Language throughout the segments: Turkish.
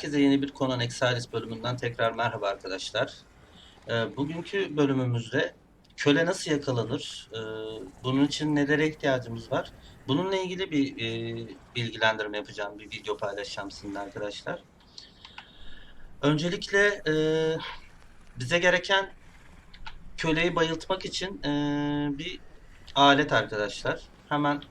Herkese yeni bir Conan Exiles bölümünden tekrar merhaba arkadaşlar. Ee, bugünkü bölümümüzde köle nasıl yakalanır, ee, bunun için nelere ihtiyacımız var, bununla ilgili bir e, bilgilendirme yapacağım, bir video paylaşacağım sizinle arkadaşlar. Öncelikle e, bize gereken köleyi bayıltmak için e, bir alet arkadaşlar. Hemen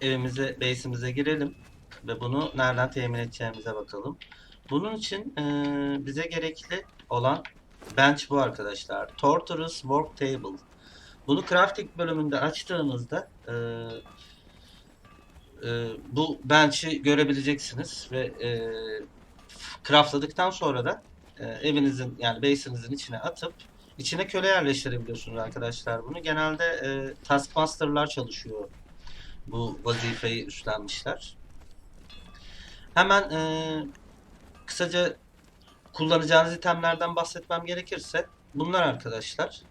evimize, base'imize girelim ve bunu nereden temin edeceğimize bakalım. Bunun için e, bize gerekli olan bench bu arkadaşlar. Torturous Work Table. Bunu crafting bölümünde açtığınızda e, e, bu bench'i görebileceksiniz ve e, craftladıktan sonra da e, evinizin yani base'inizin içine atıp içine köle yerleştirebiliyorsunuz arkadaşlar bunu. Genelde e, taskmaster'lar çalışıyor bu vazifeyi üstlenmişler. Hemen e, kısaca kullanacağınız itemlerden bahsetmem gerekirse bunlar arkadaşlar.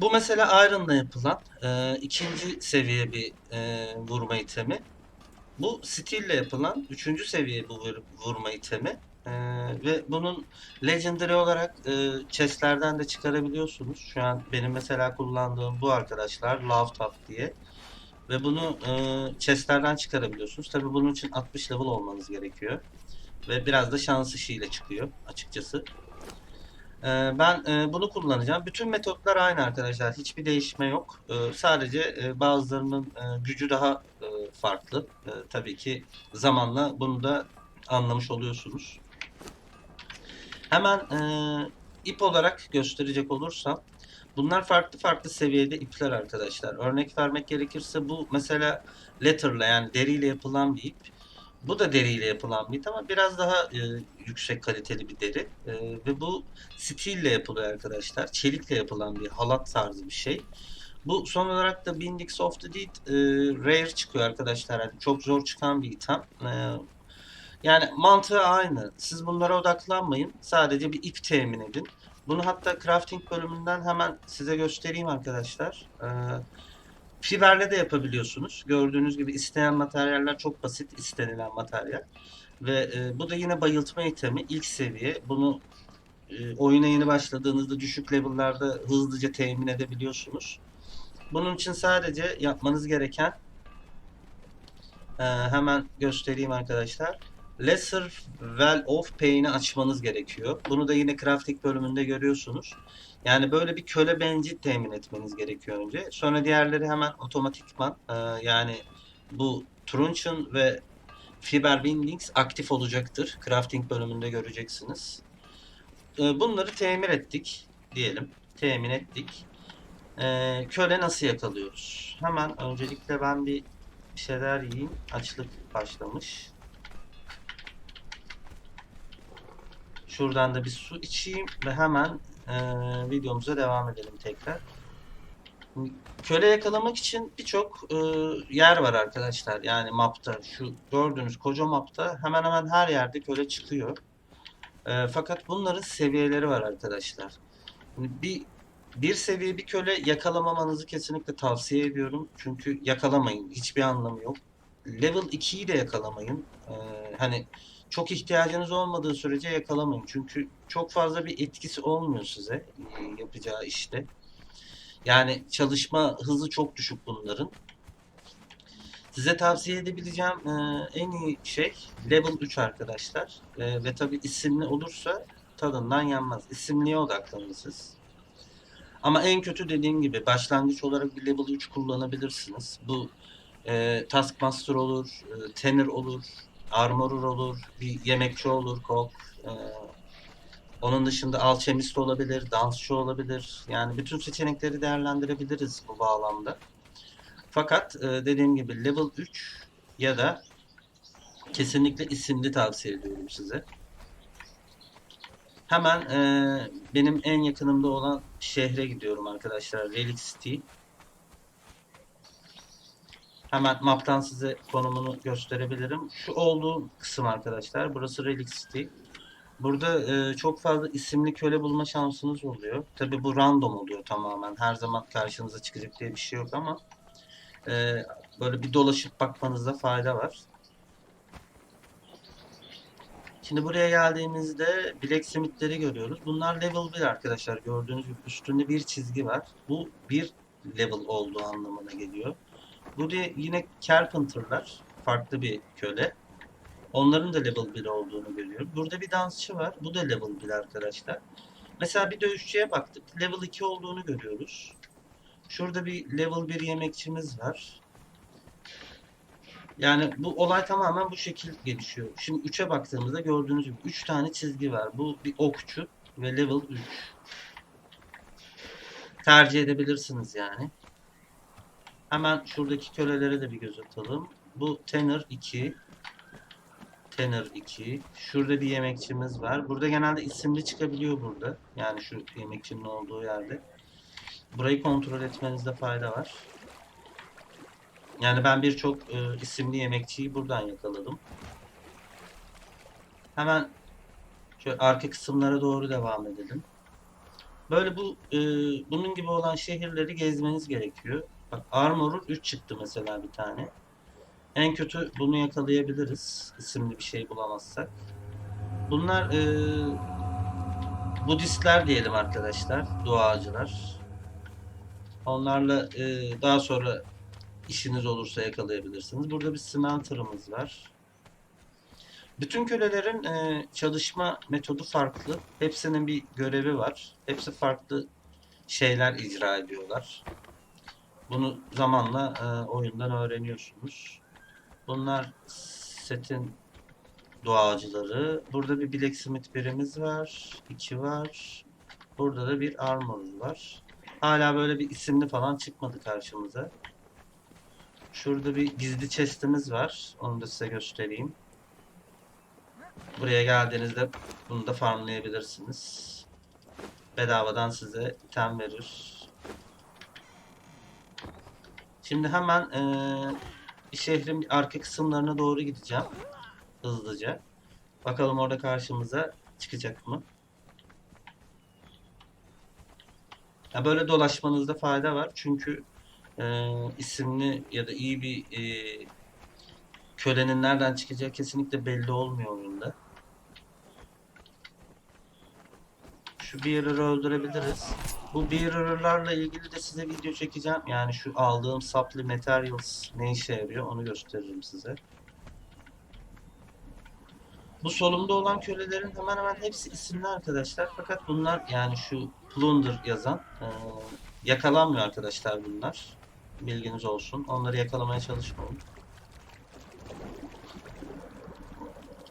Bu mesela Iron'la yapılan e, ikinci seviye bir e, vurma itemi. Bu Steel ile yapılan üçüncü seviye bu vur- vurma itemi. E, ve bunun Legendary olarak e, chestlerden de çıkarabiliyorsunuz. Şu an benim mesela kullandığım bu arkadaşlar Love Top diye. Ve bunu e, chestlerden çıkarabiliyorsunuz. Tabi bunun için 60 level olmanız gerekiyor. Ve biraz da şans işiyle çıkıyor açıkçası. E, ben e, bunu kullanacağım. Bütün metotlar aynı arkadaşlar. Hiçbir değişme yok. E, sadece e, bazılarının e, gücü daha e, farklı. E, tabii ki zamanla bunu da anlamış oluyorsunuz. Hemen e, ip olarak gösterecek olursam Bunlar farklı farklı seviyede ipler arkadaşlar. Örnek vermek gerekirse bu mesela letter'la yani deriyle yapılan bir ip. Bu da deriyle yapılan bir ip ama biraz daha e, yüksek kaliteli bir deri. E, ve bu steel ile yapılıyor arkadaşlar. Çelikle yapılan bir halat tarzı bir şey. Bu son olarak da Bindix of the Dead e, rare çıkıyor arkadaşlar. Yani çok zor çıkan bir item. E, yani mantığı aynı. Siz bunlara odaklanmayın. Sadece bir ip temin edin. Bunu hatta crafting bölümünden hemen size göstereyim arkadaşlar. Ee, fiberle de yapabiliyorsunuz. Gördüğünüz gibi isteyen materyaller çok basit istenilen materyal. Ve e, bu da yine bayıltma itemi ilk seviye. Bunu e, oyuna yeni başladığınızda düşük level'larda hızlıca temin edebiliyorsunuz. Bunun için sadece yapmanız gereken e, hemen göstereyim arkadaşlar. Lesser Well of Pain'i açmanız gerekiyor. Bunu da yine crafting bölümünde görüyorsunuz. Yani böyle bir köle benci temin etmeniz gerekiyor önce. Sonra diğerleri hemen otomatikman e, yani bu Truncheon ve Fiber Bindings aktif olacaktır. Crafting bölümünde göreceksiniz. E, bunları temin ettik diyelim. Temin ettik. E, köle nasıl yakalıyoruz? Hemen öncelikle ben bir şeyler yiyeyim. Açlık başlamış. Şuradan da bir su içeyim ve hemen e, videomuza devam edelim tekrar. Köle yakalamak için birçok e, yer var arkadaşlar. Yani mapta şu gördüğünüz koca mapta hemen hemen her yerde köle çıkıyor. E, fakat bunların seviyeleri var arkadaşlar. Bir bir seviye bir köle yakalamamanızı kesinlikle tavsiye ediyorum. Çünkü yakalamayın. Hiçbir anlamı yok. Level 2'yi de yakalamayın. E, hani çok ihtiyacınız olmadığı sürece yakalamayın. Çünkü çok fazla bir etkisi olmuyor size e, yapacağı işte. Yani çalışma hızı çok düşük bunların. Size tavsiye edebileceğim e, en iyi şey level 3 arkadaşlar. E, ve tabi isimli olursa tadından yanmaz. İsimliye odaklanın. Ama en kötü dediğim gibi başlangıç olarak bir level 3 kullanabilirsiniz. Bu e, Taskmaster olur, e, Tenor olur, Armorur olur, bir yemekçi olur, kok. E, onun dışında alchemist olabilir, dansçı olabilir. Yani bütün seçenekleri değerlendirebiliriz bu bağlamda. Fakat e, dediğim gibi level 3 ya da kesinlikle isimli tavsiye ediyorum size. Hemen e, benim en yakınımda olan şehre gidiyorum arkadaşlar. Relic City. Hemen map'tan size konumunu gösterebilirim. Şu olduğu kısım arkadaşlar. Burası Relic City. Burada e, çok fazla isimli köle bulma şansınız oluyor. Tabi bu random oluyor tamamen. Her zaman karşınıza çıkacak diye bir şey yok ama e, böyle bir dolaşıp bakmanızda fayda var. Şimdi buraya geldiğimizde Blacksmith'leri görüyoruz. Bunlar level 1 arkadaşlar. Gördüğünüz gibi üstünde bir çizgi var. Bu bir level olduğu anlamına geliyor. Bu da yine Carpenter'lar. Farklı bir köle. Onların da level 1 olduğunu görüyorum. Burada bir dansçı var. Bu da level 1 arkadaşlar. Mesela bir dövüşçüye baktık. Level 2 olduğunu görüyoruz. Şurada bir level 1 yemekçimiz var. Yani bu olay tamamen bu şekil gelişiyor. Şimdi 3'e baktığımızda gördüğünüz gibi 3 tane çizgi var. Bu bir okçu ve level 3. Tercih edebilirsiniz yani. Hemen şuradaki kölelere de bir göz atalım. Bu Tenor 2. Tenor 2. Şurada bir yemekçimiz var. Burada genelde isimli çıkabiliyor burada. Yani şu yemekçinin olduğu yerde. Burayı kontrol etmenizde fayda var. Yani ben birçok e, isimli yemekçiyi buradan yakaladım. Hemen şöyle arka kısımlara doğru devam edelim. Böyle bu e, bunun gibi olan şehirleri gezmeniz gerekiyor. Bak Armor'un 3 çıktı mesela bir tane. En kötü bunu yakalayabiliriz. isimli bir şey bulamazsak. Bunlar e, Budistler diyelim arkadaşlar. Duacılar. Onlarla e, daha sonra işiniz olursa yakalayabilirsiniz. Burada bir smelter'ımız var. Bütün kölelerin e, çalışma metodu farklı. Hepsinin bir görevi var. Hepsi farklı şeyler icra ediyorlar. Bunu zamanla e, oyundan öğreniyorsunuz. Bunlar setin doğacıları. Burada bir blacksmith birimiz var. iki var. Burada da bir armor var. Hala böyle bir isimli falan çıkmadı karşımıza. Şurada bir gizli chest'imiz var. Onu da size göstereyim. Buraya geldiğinizde bunu da farmlayabilirsiniz. Bedavadan size item verir. Şimdi hemen bir şehrin arka kısımlarına doğru gideceğim. Hızlıca. Bakalım orada karşımıza çıkacak mı? Ya böyle dolaşmanızda fayda var. Çünkü e, isimli ya da iyi bir e, kölenin nereden çıkacağı kesinlikle belli olmuyor oyunda. Şu bearer'ı öldürebiliriz. Bu bearer'larla ilgili de size video çekeceğim. Yani şu aldığım supply materials ne işe yarıyor onu gösteririm size. Bu solumda olan kölelerin hemen hemen hepsi isimli arkadaşlar. Fakat bunlar yani şu plunder yazan e, yakalanmıyor arkadaşlar bunlar. Bilginiz olsun. Onları yakalamaya çalışmayın.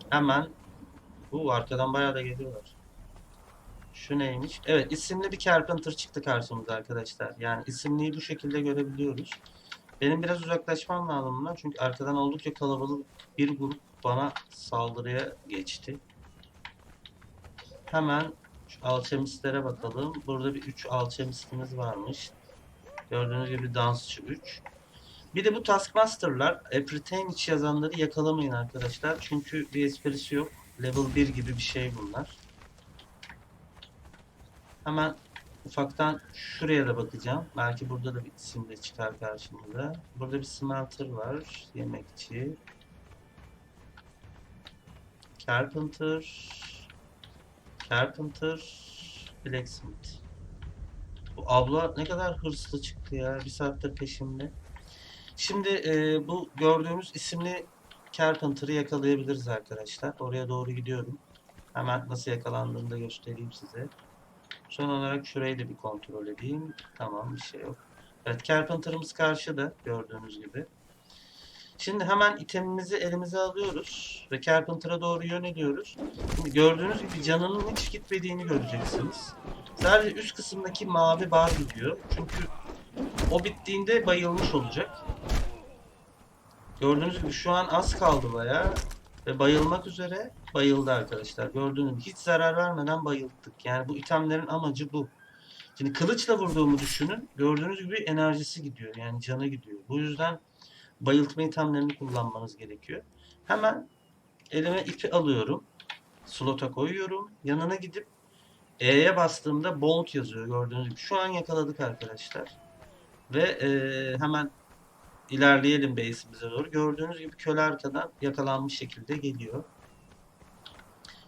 Hemen bu arkadan bayağı da geliyorlar. Şu neymiş? Evet isimli bir Carpenter çıktı karşımıza arkadaşlar. Yani isimliyi bu şekilde görebiliyoruz. Benim biraz uzaklaşmam lazım bundan. Çünkü arkadan oldukça kalabalık bir grup bana saldırıya geçti. Hemen şu alchemistlere bakalım. Burada bir 3 alchemistimiz varmış. Gördüğünüz gibi dansçı 3. Bir de bu Taskmaster'lar Apretane iç yazanları yakalamayın arkadaşlar. Çünkü bir esprisi yok. Level 1 gibi bir şey bunlar. Hemen ufaktan şuraya da bakacağım. Belki burada da bir isim de çıkar karşımıza. Burada bir smelter var. Yemekçi. Carpenter. Carpenter. Blacksmith. Bu abla ne kadar hırslı çıktı ya. Bir saattir peşimde. Şimdi e, bu gördüğümüz isimli Carpenter'ı yakalayabiliriz arkadaşlar. Oraya doğru gidiyorum. Hemen nasıl yakalandığını da göstereyim size. Son olarak şurayı da bir kontrol edeyim. Tamam bir şey yok. Evet Carpenter'ımız karşıda gördüğünüz gibi. Şimdi hemen itemimizi elimize alıyoruz ve Carpenter'a doğru yöneliyoruz. Şimdi gördüğünüz gibi canının hiç gitmediğini göreceksiniz. Sadece üst kısımdaki mavi bar gidiyor. Çünkü o bittiğinde bayılmış olacak. Gördüğünüz gibi şu an az kaldı bayağı. Ve bayılmak üzere bayıldı arkadaşlar. Gördüğünüz gibi hiç zarar vermeden bayılttık. Yani bu itemlerin amacı bu. Şimdi kılıçla vurduğumu düşünün. Gördüğünüz gibi enerjisi gidiyor. Yani canı gidiyor. Bu yüzden bayıltma itemlerini kullanmanız gerekiyor. Hemen elime ipi alıyorum. Slota koyuyorum. Yanına gidip E'ye bastığımda bolt yazıyor gördüğünüz gibi. Şu an yakaladık arkadaşlar. Ve e, hemen ilerleyelim base'imize doğru. Gördüğünüz gibi köle arkadan yakalanmış şekilde geliyor.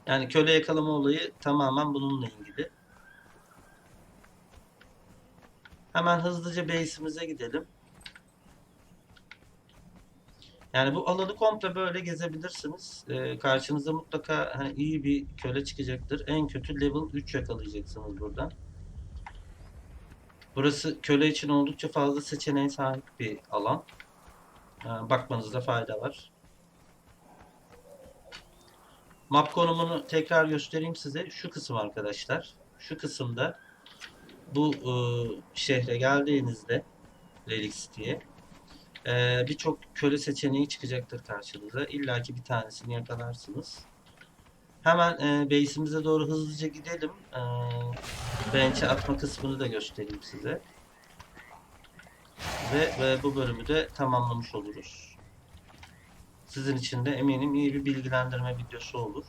Yani köle yakalama olayı tamamen bununla ilgili. Hemen hızlıca base'imize gidelim. Yani bu alanı komple böyle gezebilirsiniz. Ee, karşınıza mutlaka hani iyi bir köle çıkacaktır. En kötü level 3 yakalayacaksınız buradan. Burası köle için oldukça fazla seçeneğe sahip bir alan. Ee, bakmanızda fayda var. Map konumunu tekrar göstereyim size. Şu kısım arkadaşlar. Şu kısımda bu e, şehre geldiğinizde Relic City'ye e, birçok köle seçeneği çıkacaktır karşınıza. İlla ki bir tanesini yakalarsınız. Hemen e, base'imize doğru hızlıca gidelim. E, bench'e atma kısmını da göstereyim size. Ve, ve bu bölümü de tamamlamış oluruz. Sizin için de eminim iyi bir bilgilendirme videosu olur.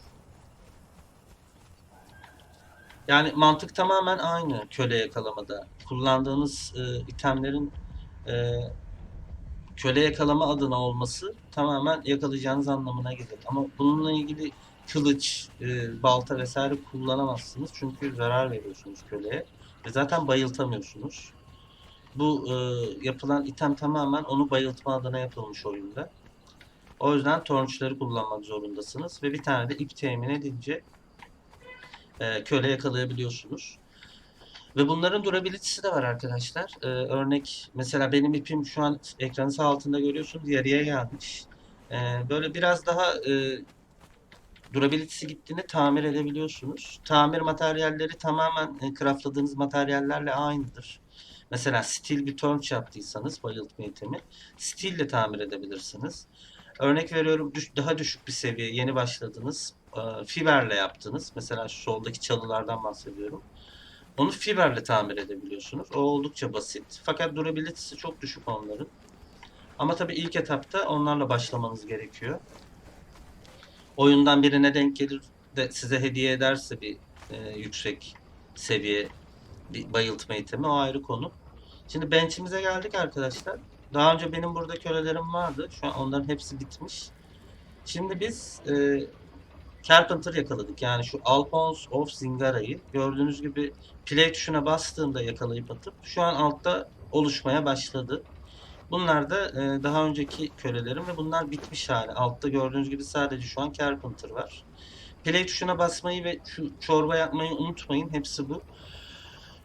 Yani mantık tamamen aynı köle yakalamada. Kullandığınız e, itemlerin e, köle yakalama adına olması tamamen yakalayacağınız anlamına gelir. Ama bununla ilgili kılıç, e, balta vesaire kullanamazsınız. Çünkü zarar veriyorsunuz köleye. Ve zaten bayıltamıyorsunuz. Bu e, yapılan item tamamen onu bayıltma adına yapılmış oyunda. O yüzden tornçları kullanmak zorundasınız. Ve bir tane de ip temin edince e, köle yakalayabiliyorsunuz. Ve bunların durability'si de var arkadaşlar. Ee, örnek mesela benim ipim şu an ekranın sağ altında görüyorsunuz yarıya gelmiş. Ee, böyle biraz daha e, durability'si gittiğini tamir edebiliyorsunuz. Tamir materyalleri tamamen e, craftladığınız materyallerle aynıdır. Mesela steel bir torch yaptıysanız bayıltma itemi steel ile tamir edebilirsiniz. Örnek veriyorum daha düşük bir seviye yeni başladınız. Fiberle yaptınız. Mesela şu soldaki çalılardan bahsediyorum. Onu fiberle tamir edebiliyorsunuz. O oldukça basit. Fakat durability'si çok düşük onların. Ama tabii ilk etapta onlarla başlamanız gerekiyor. Oyundan birine denk gelir de size hediye ederse bir e, yüksek seviye bir bayıltma itemi o ayrı konu. Şimdi bench'imize geldik arkadaşlar. Daha önce benim burada kölelerim vardı. Şu an onların hepsi bitmiş. Şimdi biz e, Carpenter yakaladık. Yani şu Alphonse of Zingara'yı gördüğünüz gibi play tuşuna bastığımda yakalayıp atıp şu an altta oluşmaya başladı. Bunlar da e, daha önceki kölelerim ve bunlar bitmiş hali. Altta gördüğünüz gibi sadece şu an Carpenter var. Play tuşuna basmayı ve şu çorba yapmayı unutmayın. Hepsi bu.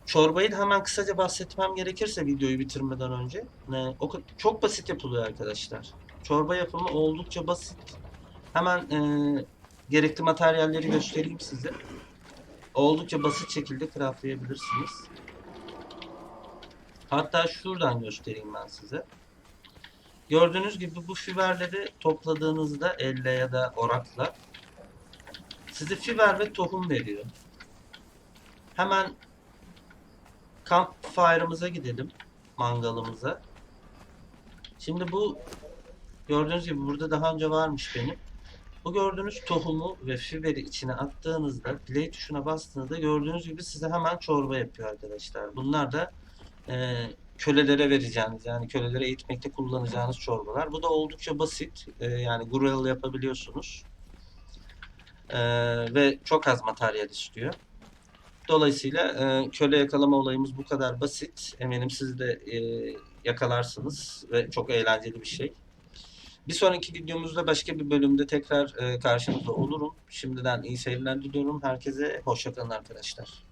Çorbayı da hemen kısaca bahsetmem gerekirse videoyu bitirmeden önce. E, o çok basit yapılıyor arkadaşlar. Çorba yapımı oldukça basit. Hemen e, gerekli materyalleri göstereyim size. Oldukça basit şekilde craftlayabilirsiniz. Hatta şuradan göstereyim ben size. Gördüğünüz gibi bu fiberleri topladığınızda elle ya da orakla size fiber ve tohum veriyor. Hemen campfire'ımıza gidelim. Mangalımıza. Şimdi bu gördüğünüz gibi burada daha önce varmış benim. Bu gördüğünüz tohumu ve fiberi içine attığınızda play tuşuna bastığınızda gördüğünüz gibi size hemen çorba yapıyor arkadaşlar. Bunlar da e, kölelere vereceğiniz yani kölelere eğitmekte kullanacağınız çorbalar. Bu da oldukça basit. E, yani grill yapabiliyorsunuz. E, ve çok az materyal istiyor. Dolayısıyla e, köle yakalama olayımız bu kadar basit. Eminim siz de e, yakalarsınız ve çok eğlenceli bir şey. Bir sonraki videomuzda başka bir bölümde tekrar e, karşınızda olurum. Şimdiden iyi seyirler diliyorum. Herkese hoşçakalın arkadaşlar.